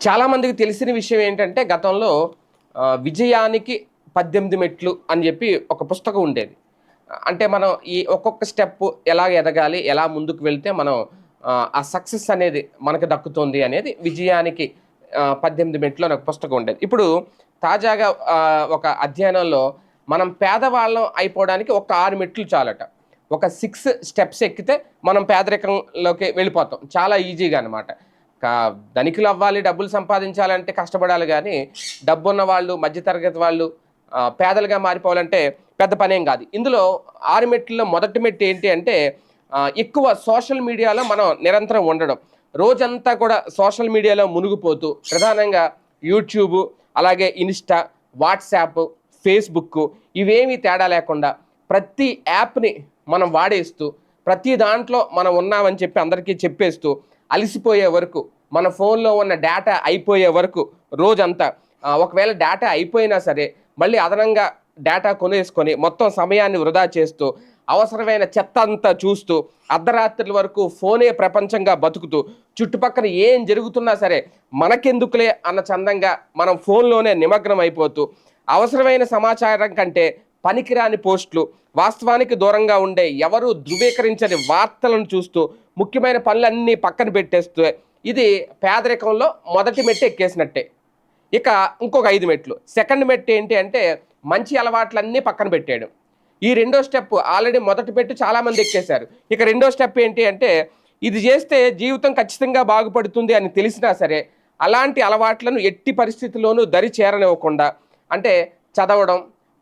చాలామందికి తెలిసిన విషయం ఏంటంటే గతంలో విజయానికి పద్దెనిమిది మెట్లు అని చెప్పి ఒక పుస్తకం ఉండేది. అంటే మనం ఈ ఒక్కొక్క స్టెప్ ఎలా ఎదగాలి ఎలా ముందుకు వెళ్తే మనం ఆ, సక్సెస్ అనేది మనకు దక్కుతుంది అనేది విజయానికి పద్దెనిమిది మెట్లు అని ఒక పుస్తకం ఉండేది. ఇప్పుడు తాజాగా ఒక అధ్యయనంలో మనం పేదవాళ్ళం అయిపోవడానికి ఒక ఆరు మెట్లు చాలట. ఒక సిక్స్ స్టెప్స్ ఎక్కితే మనం పేదరికంలోకి వెళ్ళిపోతాం. చాలా ఈజీగా అనమాట ధనికులు అవ్వాలి డబ్బులు సంపాదించాలంటే కష్టపడాలి కానీ డబ్బు ఉన్న వాళ్ళు మధ్యతరగతి వాళ్ళు పేదలుగా మారిపోవాలంటే పెద్ద పనేం కాదు. ఇందులో ఆరు మెట్లలో మొదటి మెట్టు ఏంటి అంటే ఎక్కువ సోషల్ మీడియాలో మనం నిరంతరం ఉండడం. రోజంతా కూడా సోషల్ మీడియాలో మునిగిపోతూ ప్రధానంగా యూట్యూబ్ అలాగే ఇన్స్టా వాట్సాప్ ఫేస్బుక్ ఇవేమీ తేడా లేకుండా ప్రతి యాప్ని మనం వాడేస్తూ ప్రతి దాంట్లో మనం ఉన్నామని చెప్పి అందరికీ చెప్పేస్తూ అలసిపోయే వరకు మన ఫోన్లో ఉన్న డేటా అయిపోయే వరకు రోజంతా ఒకవేళ డేటా అయిపోయినా సరే మళ్ళీ అదనంగా డేటా కొనేసుకొని మొత్తం సమయాన్ని వృధా చేస్తూ అవసరమైన చెత్త అంతా చూస్తూ అర్ధరాత్రుల వరకు ఫోనే ప్రపంచంగా బతుకుతూ చుట్టుపక్కల ఏం జరుగుతున్నా సరే మనకెందుకులే అన్న చందంగా మనం ఫోన్లోనే నిమగ్నం అయిపోతూ అవసరమైన సమాచారం కంటే పనికిరాని పోస్టులు వాస్తవానికి దూరంగా ఉండే ఎవరు ధృవీకరించని వార్తలను చూస్తూ ముఖ్యమైన పనులన్నీ పక్కన పెట్టేస్తూ ఇది పేదరికంలో మొదటి మెట్టు ఎక్కేసినట్టే. ఇక ఇంకొక ఐదు మెట్లు. సెకండ్ మెట్టు ఏంటి అంటే మంచి అలవాట్లన్నీ పక్కన పెట్టాడు ఈ రెండో స్టెప్ ఆల్రెడీ మొదటి పెట్టు చాలామంది ఎక్కేశారు. ఇక రెండో స్టెప్ ఏంటి అంటే ఇది చేస్తే జీవితం ఖచ్చితంగా బాగుపడుతుంది అని తెలిసినా సరే అలాంటి అలవాట్లను ఎట్టి పరిస్థితుల్లోనూ దరి చేరనివ్వకుండా అంటే చదవడం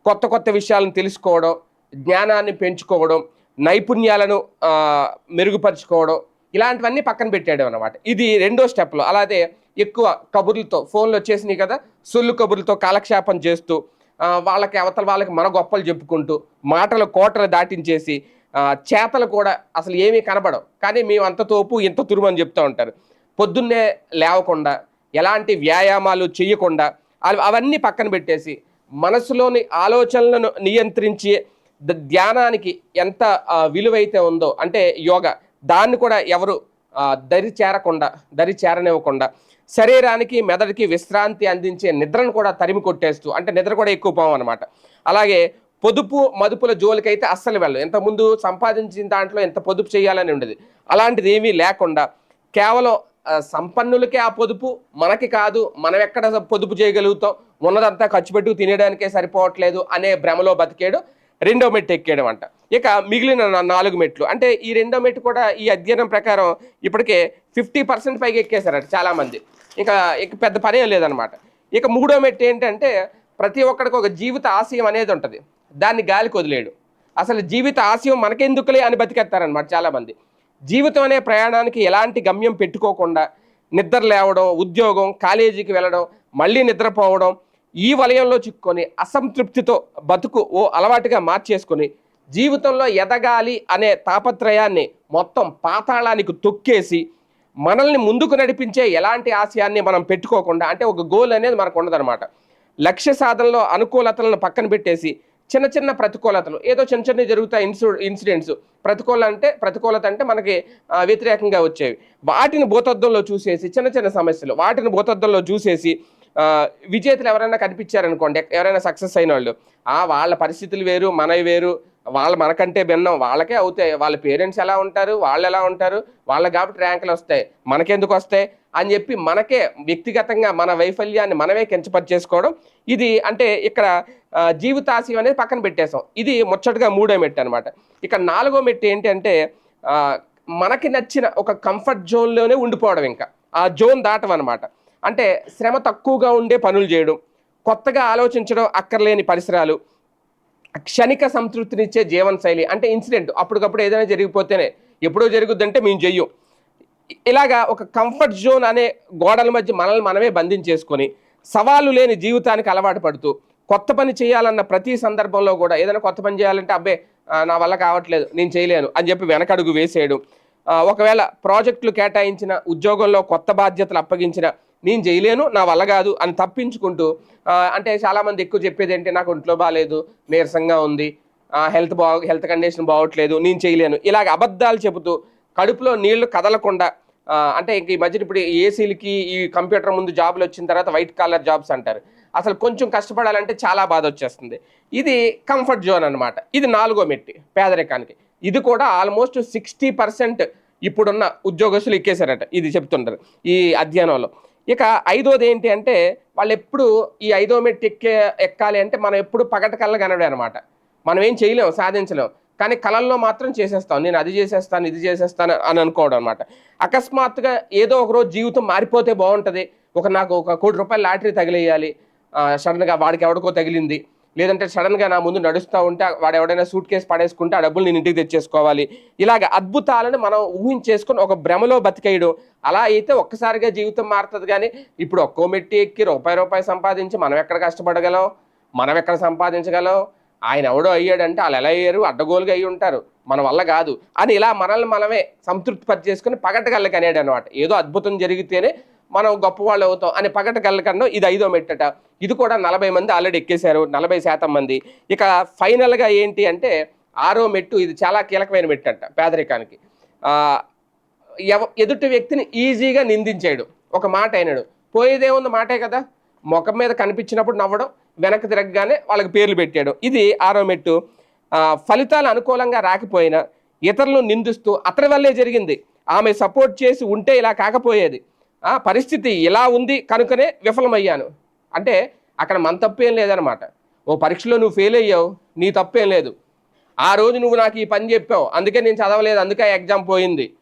కొత్త కొత్త విషయాలను తెలుసుకోవడం జ్ఞానాన్ని పెంచుకోవడం నైపుణ్యాలను మెరుగుపరుచుకోవడం ఇలాంటివన్నీ పక్కన పెట్టాడు అనమాట ఇది రెండో స్టెప్లో. అలాగే ఎక్కువ కబుర్లతో ఫోన్లు వచ్చేసినాయి కదా సొల్లు కబుర్లతో కాలక్షేపం చేస్తూ వాళ్ళకి అవతల వాళ్ళకి మన గొప్పలు చెప్పుకుంటూ మాటలు కోటలు దాటించేసి చేతలు కూడా అసలు ఏమీ కనబడవు. కానీ మేము అంత తోపు ఇంత తురుమని చెప్తూ ఉంటారు. పొద్దున్నే లేవకుండా ఎలాంటి వ్యాయామాలు చేయకుండా అవి- అవన్నీ పక్కన పెట్టేసి మనసులోని ఆలోచనలను నియంత్రించి ధ్యానానికి ఎంత విలువైతే ఉందో అంటే యోగా దాన్ని కూడా ఎవరు దరి చేరకుండా దరి చేరనివ్వకుండా శరీరానికి మెదడుకి విశ్రాంతి అందించే నిద్రను కూడా తరిమి కొట్టేస్తూ అంటే నిద్ర కూడా ఎక్కువ పోవం అనమాట అలాగే పొదుపు మదుపుల జోలికైతే అస్సలు వెళ్ళదు ఇంతకుముందు సంపాదించిన దాంట్లో ఎంత పొదుపు చేయాలని ఉండేది. అలాంటిది ఏమీ లేకుండా కేవలం సంపన్నులకే ఆ పొదుపు మనకి కాదు మనం ఎక్కడ పొదుపు చేయగలుగుతాం ఉన్నదంతా ఖర్చు పెట్టుకు తినడానికే సరిపోవట్లేదు అనే భ్రమలో బతికేడు రెండో మెట్టు ఎక్కేయడం అంట ఇక మిగిలిన నాలుగు మెట్లు. అంటే ఈ రెండో మెట్టు కూడా ఈ అధ్యయనం ప్రకారం ఇప్పటికే ఫిఫ్టీ పర్సెంట్ పైకి ఎక్కేశారట చాలామంది. ఇంకా ఇక పెద్ద పనే లేదనమాట. ఇక మూడో మెట్టు ఏంటంటే ప్రతి ఒక్కడికి ఒక జీవిత ఆశయం అనేది ఉంటుంది. దాన్ని గాలికి వదిలేడు అసలు జీవిత ఆశయం మనకెందుకులే అని బతికేస్తారనమాట చాలామంది. జీవితం అనే ప్రయాణానికి ఎలాంటి గమ్యం పెట్టుకోకుండా నిద్ర లేవడం ఉద్యోగం కాలేజీకి వెళ్ళడం మళ్ళీ నిద్రపోవడం ఈ వలయంలో చిక్కుకొని అసంతృప్తితో బతుకు ఓ అలవాటుగా మార్చేసుకొని జీవితంలో ఎదగాలి అనే తాపత్రయాన్ని మొత్తం పాతాళానికి తొక్కేసి మనల్ని ముందుకు నడిపించే ఎలాంటి ఆశయాన్ని మనం పెట్టుకోకుండా అంటే ఒక గోల్ అనేది మనకు ఉండదన్నమాట. లక్ష్య సాధనలో అనుకూలతలను పక్కన పెట్టేసి చిన్న చిన్న ప్రతికూలతలు ఏదో చిన్న చిన్న జరుగుతాయి ఇన్సు ఇన్సిడెంట్స్. ప్రతికూల అంటే ప్రతికూలత అంటే మనకి వ్యతిరేకంగా వచ్చేవి. వాటిని భూతద్దంలో చూసేసి చిన్న చిన్న సమస్యలు వాటిని భూతద్దంలో చూసేసి విజేతలు ఎవరైనా కనిపించారనుకోండి ఎవరైనా సక్సెస్ అయిన వాళ్ళు ఆ వాళ్ళ పరిస్థితులు వేరు మనవి వేరు వాళ్ళు మనకంటే భిన్నం వాళ్ళకే అవుతాయి. వాళ్ళ పేరెంట్స్ ఎలా ఉంటారు వాళ్ళు ఎలా ఉంటారు వాళ్ళ కాబట్టి ర్యాంకులు వస్తాయి మనకెందుకు వస్తాయి అని చెప్పి మనకే వ్యక్తిగతంగా మన వైఫల్యాన్ని మనమే కించపరిచేసుకోవడం ఇది అంటే ఇక్కడ జీవితాశయం అనేది పక్కన పెట్టేసాం ఇది ముచ్చటగా మూడో మెట్టు అనమాట ఇక నాలుగో మెట్టు ఏంటి అంటే మనకి నచ్చిన ఒక కంఫర్ట్ జోన్లోనే ఉండిపోవడం ఇంకా. ఆ జోన్ దాటం అనమాట అంటే శ్రమ తక్కువగా ఉండే పనులు చేయడం కొత్తగా ఆలోచించడం అక్కర్లేని పరిసరాలు క్షణిక సంతృప్తినిచ్చే జీవన శైలి అంటే ఇన్సిడెంట్. అప్పటికప్పుడు ఏదైనా జరిగిపోతేనే ఎప్పుడో జరుగుద్దంటే మేము చెయ్యం. ఇలాగా ఒక కంఫర్ట్ జోన్ అనే గోడల మధ్య మనల్ని మనమే బంధించేసుకొని సవాలు లేని జీవితానికి అలవాటు పడుతూ కొత్త పని చేయాలన్న ప్రతి సందర్భంలో కూడా ఏదైనా కొత్త పని చేయాలంటే అబ్బే నా వల్ల కావట్లేదు నేను చేయలేను అని చెప్పి వెనకడుగు వేసేయడం. ఒకవేళ ప్రాజెక్టులు కేటాయించిన ఉద్యోగంలో కొత్త బాధ్యతలు అప్పగించిన నేను చేయలేను నా వల్ల కాదు అని తప్పించుకుంటూ అంటే చాలామంది ఎక్కువ చెప్పేది ఏంటి నాకు ఒంట్లో బాగాలేదు నీరసంగా ఉంది హెల్త్ బాగు హెల్త్ కండిషన్ బాగోట్లేదు నేను చేయలేను. ఇలాగ అబద్ధాలు చెబుతూ కడుపులో నీళ్ళు కదలకుండా అంటే ఇంక ఈ మధ్యన ఇప్పుడు ఏసీలకి ఈ కంప్యూటర్ ముందు జాబులు వచ్చిన తర్వాత వైట్ కాలర్ జాబ్స్ అంటారు. అసలు కొంచెం కష్టపడాలంటే చాలా బాధ వచ్చేస్తుంది. ఇది కంఫర్ట్ జోన్ అన్నమాట. ఇది నాలుగో మెట్టి పేదరికానికి. ఇది కూడా ఆల్మోస్ట్ సిక్స్టీ పర్సెంట్ ఇప్పుడున్న ఉద్యోగస్తులు ఎక్కేశారట ఇది చెప్తుంటారు ఈ అధ్యయనంలో. ఇక ఐదోది ఏంటి అంటే వాళ్ళు ఎప్పుడు ఈ ఐదో మెట్టు ఎక్కే ఎక్కాలి అంటే మనం ఎప్పుడు పగట కళ్ళ కనడే అనమాట మనం ఏం చేయలేం సాధించలేం. కానీ కళల్లో మాత్రం చేసేస్తాం. నేను అది చేసేస్తాను ఇది చేసేస్తాను అని అనుకోవడం అనమాట అకస్మాత్తుగా ఏదో ఒక రోజు జీవితం మారిపోతే బాగుంటుంది. ఒక నాకు ఒక కోటి రూపాయల లాటరీ తగిలేయాలి. సడన్గా వాడికి ఎవడికో తగిలింది. లేదంటే సడన్గా నా ముందు నడుస్తూ ఉంటే వాడు ఎవడైనా సూట్ కేసు పడేసుకుంటే ఆ డబ్బులు నేను ఇంటికి తెచ్చేసుకోవాలి. ఇలాగ అద్భుతాలను మనం ఊహించేసుకొని ఒక భ్రమలో బతికేయడం. అలా అయితే ఒక్కసారిగా జీవితం మారుతుంది కానీ ఇప్పుడు ఒక్కో మెట్టి ఎక్కి రూపాయి రూపాయి సంపాదించి మనం ఎక్కడ కష్టపడగలం? మనం ఎక్కడ సంపాదించగలం? ఆయన ఎవడో అయ్యాడంటే వాళ్ళు ఎలా అయ్యారు? అడ్డగోలుగా అయ్యి ఉంటారు. మన వల్ల కాదు. అని ఇలా మనల్ని మనమే సంతృప్తి పరిచేసుకుని చేసుకుని పగటగళ్ళకి అనమాట ఏదో అద్భుతం జరిగితేనే మనం గొప్పవాళ్ళు అవుతాం అని పగటగళ్ళకన్నా ఇది ఐదో మెట్టట. ఇది కూడా నలభై మంది ఆల్రెడీ ఎక్కేశారు నలభై శాతం మంది. ఇక ఫైనల్గా ఏంటి అంటే ఆరో మెట్టు ఇది చాలా కీలకమైన మెట్టట పేదరికానికి. ఎవ ఎదుటి వ్యక్తిని ఈజీగా నిందించాడు ఒక మాట అయినాడు. పోయేదేముంది మాటే కదా? ముఖం మీద కనిపించినప్పుడు నవ్వడం వెనక్కి తిరగగానే వాళ్ళకి పేర్లు పెట్టాడు ఇది ఆరో మెట్టు. ఫలితాలు అనుకూలంగా రాకపోయినా ఇతరులను నిందిస్తూ అతని వల్లే జరిగింది. ఆమె సపోర్ట్ చేసి ఉంటే ఇలా కాకపోయేది. పరిస్థితి ఇలా ఉంది కనుకనే విఫలమయ్యాను. అంటే అక్కడ మన తప్పేం లేదనమాట ఓ పరీక్షలో నువ్వు ఫెయిల్ అయ్యావు నీ తప్పేం లేదు. ఆ రోజు నువ్వు నాకు ఈ పని చెప్పావు అందుకే నేను చదవలేదు అందుకే ఎగ్జామ్ పోయింది.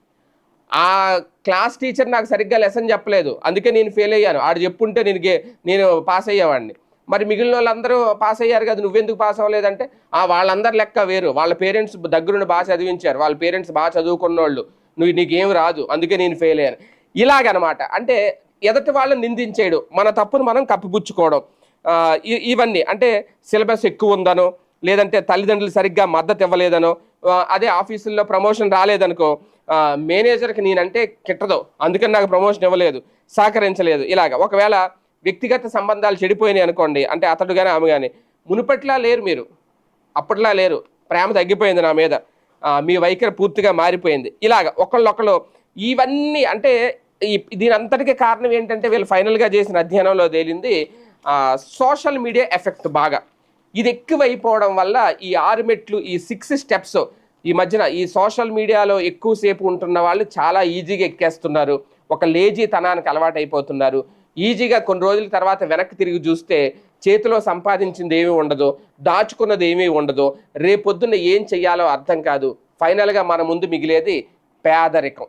ఆ క్లాస్ టీచర్ నాకు సరిగ్గా లెసన్ చెప్పలేదు అందుకే నేను ఫెయిల్ అయ్యాను. ఆడు చెప్పుంటే నేను గే- నేను పాస్ అయ్యేవాడిని. మరి మిగిలిన వాళ్ళందరూ పాస్ అయ్యారు కదా నువ్వెందుకు పాస్ అవ్వలేదంటే ఆ వాళ్ళందరి లెక్క వేరు. వాళ్ళ పేరెంట్స్ దగ్గరుండి బాగా చదివించారు వాళ్ళ పేరెంట్స్ బాగా చదువుకున్న వాళ్ళు నువ్వు నీకేం రాదు అందుకే నేను ఫెయిల్ అయ్యాను. ఇలాగనమాట. అంటే ఎదటి వాళ్ళని నిందించేయడం మన తప్పును మనం కప్పిపుచ్చుకోవడం. ఇవన్నీ. అంటే సిలబస్ ఎక్కువ ఉందనో లేదంటే తల్లిదండ్రులు సరిగ్గా మద్దతు ఇవ్వలేదనో అదే ఆఫీసుల్లో ప్రమోషన్ రాలేదనుకో మేనేజర్కి నేనంటే కిట్టదు. అందుకని నాకు ప్రమోషన్ ఇవ్వలేదు. సహకరించలేదు. ఇలాగ. ఒకవేళ వ్యక్తిగత సంబంధాలు చెడిపోయినాయి అనుకోండి అంటే అతడు కానీ ఆమె కానీ మునుపట్లా లేరు మీరు. అప్పట్లా లేరు. ప్రేమ తగ్గిపోయింది నా మీద. మీ వైఖరి పూర్తిగా మారిపోయింది. ఇలాగ. ఒకళ్ళొకళ్ళు ఇవన్నీ అంటే దీని అంతటికీ కారణం ఏంటంటే వీళ్ళు ఫైనల్గా చేసిన అధ్యయనంలో తేలింది సోషల్ మీడియా ఎఫెక్ట్ బాగా. ఇది ఎక్కువైపోవడం వల్ల ఈ ఆరు మెట్లు ఈ సిక్స్ స్టెప్స్ ఈ మధ్యన ఈ సోషల్ మీడియాలో ఎక్కువసేపు ఉంటున్న వాళ్ళు చాలా ఈజీగా ఎక్కేస్తున్నారు. ఒక లేజీ తనానికి అలవాటు అయిపోతున్నారు ఈజీగా కొన్ని రోజుల తర్వాత వెనక్కి తిరిగి చూస్తే చేతిలో సంపాదించింది ఏమీ ఉండదు దాచుకున్నది ఏమీ ఉండదు. రేపొద్దున ఏం చెయ్యాలో అర్థం కాదు. ఫైనల్గా మన ముందు మిగిలేది పేదరికం.